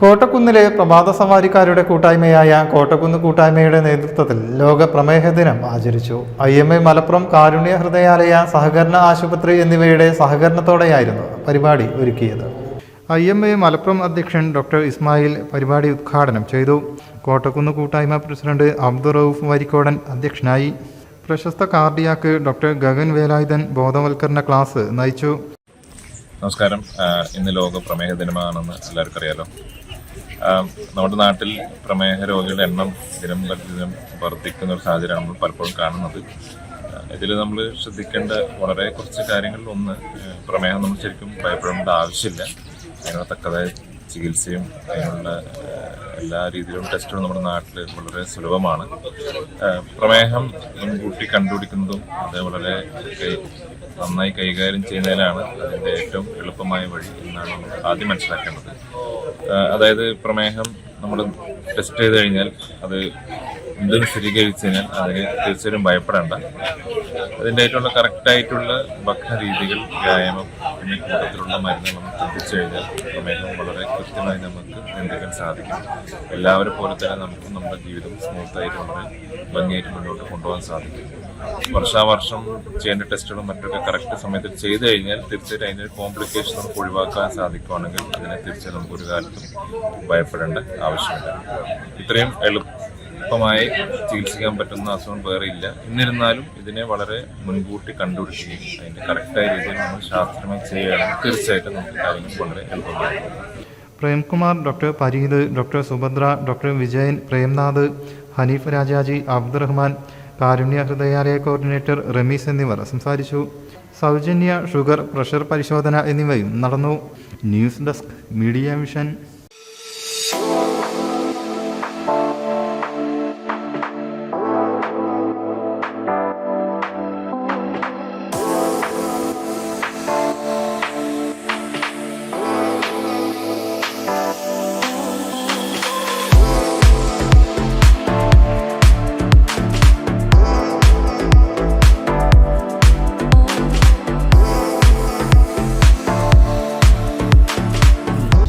കോട്ടക്കുന്നിലെ പ്രഭാത സവാരിക്കാരുടെ കൂട്ടായ്മയായ കോട്ടക്കുന്ന് കൂട്ടായ്മയുടെ നേതൃത്വത്തിൽ ലോക പ്രമേഹ ദിനം ആചരിച്ചു. I M A Malappuram Karunya Hridayalaya സഹകരണ ആശുപത്രി എന്നിവയുടെ സഹകരണത്തോടെയായിരുന്നു പരിപാടി ഒരുക്കിയത്. ഐ എം എ മലപ്പുറം അധ്യക്ഷൻ ഡോക്ടർ ഇസ്മായിൽ പരിപാടി ഉദ്ഘാടനം ചെയ്തു. കോട്ടക്കുന്ന് കൂട്ടായ്മ പ്രസിഡന്റ് അബ്ദുൾ റൌഫ് വരിക്കോടൻ അധ്യക്ഷനായി. പ്രശസ്ത കാർഡിയാക്ക് ഡോക്ടർ ഗഗൻ വേലായുധൻ ബോധവൽക്കരണ ക്ലാസ് നയിച്ചു. നമസ്കാരം. ഇന്ന് ലോക പ്രമേഹ ദിനമാണെന്ന് എല്ലാവർക്കും അറിയാലോ നമ്മുടെ നാട്ടിൽ പ്രമേഹ രോഗികളുടെ എണ്ണം ദിനം പ്രതിദിനം വർദ്ധിക്കുന്ന ഒരു സാഹചര്യമാണ് നമ്മൾ പലപ്പോഴും കാണുന്നത്. ഇതിൽ നമ്മൾ ശ്രദ്ധിക്കേണ്ട വളരെ കുറച്ച് കാര്യങ്ങളിൽ ഒന്ന് പ്രമേഹം നമ്മൾ ശരിക്കും ഭയപ്പെടേണ്ട ആവശ്യമില്ല. അതിനുള്ള തക്കതായ ചികിത്സയും അതിനുള്ള എല്ലാ രീതിയിലും ടെസ്റ്റുകൾ നമ്മുടെ നാട്ടിൽ വളരെ സുലഭമാണ്. പ്രമേഹം മുൻകൂട്ടി കണ്ടുപിടിക്കുന്നതും അത് വളരെ നന്നായി കൈകാര്യം ചെയ്യുന്നതിലാണ് അതിന്റെ ഏറ്റവും എളുപ്പമായ വഴി എന്നാണ് നമ്മൾ ആദ്യം മനസ്സിലാക്കേണ്ടത്. അതായത് പ്രമേഹം നമ്മൾ ടെസ്റ്റ് ചെയ്ത് കഴിഞ്ഞാൽ അത് എന്തും സ്ഥിരീകരിച്ചു കഴിഞ്ഞാൽ അതിന് തീർച്ചയായും ഭയപ്പെടേണ്ട. അതിന്റെ ആയിട്ടുള്ള കറക്റ്റായിട്ടുള്ള ഭക്ഷണ രീതികൾ വ്യായാമം പിന്നെ കൂട്ടത്തിലുള്ള മരുന്നുകൾ നമ്മൾ ശ്രദ്ധിച്ചു കഴിഞ്ഞാൽ പ്രമേഹം വളരെ കൃത്യമായി നമുക്ക് നിയന്ത്രിക്കാൻ സാധിക്കും. എല്ലാവരെ പോലെ തന്നെ നമുക്ക് നമ്മുടെ ജീവിതം സ്മൂത്തായിട്ട് വളരെ ഭംഗിയായിട്ട് മുന്നോട്ട് കൊണ്ടുപോകാൻ സാധിക്കും. വർഷാവർഷം ചെയ്യേണ്ട ടെസ്റ്റുകളും മറ്റൊക്കെ കറക്റ്റ് സമയത്ത് ചെയ്തു കഴിഞ്ഞാൽ തീർച്ചയായിട്ടും അതിന്റെ കോംപ്ലിക്കേഷൻ നമുക്ക് ഒഴിവാക്കാൻ സാധിക്കുവാണെങ്കിൽ അതിനെ തീർച്ചയായും നമുക്ക് ഒരു കാലത്തും ഭയപ്പെടേണ്ട ആവശ്യമില്ല. ഇത്രയും എളുപ്പമായി ചികിത്സിക്കാൻ പറ്റുന്ന അസുഖം വേറെ ഇല്ല. എന്നിരുന്നാലും ഇതിനെ വളരെ മുൻകൂട്ടി കണ്ടുപിടിക്കുകയും അതിന്റെ കറക്റ്റായ രീതിയിൽ നമ്മൾ ശാസ്ത്രമായി ചെയ്യുകയാണെങ്കിൽ തീർച്ചയായിട്ടും നമുക്ക് കാര്യങ്ങൾ വളരെ എളുപ്പമായിരിക്കും Premkumar doctor Pareeth doctor Subhadra doctor Vijayan Premnath Haneef Rajaji Abdurahman Karunya Hridayalaya coordinator Ramees എന്നിവർ സംസാരിച്ചു. സൗജന്യ ഷുഗർ പ്രഷർ പരിശോധന എന്നിവയും നടന്നു. News desk media vision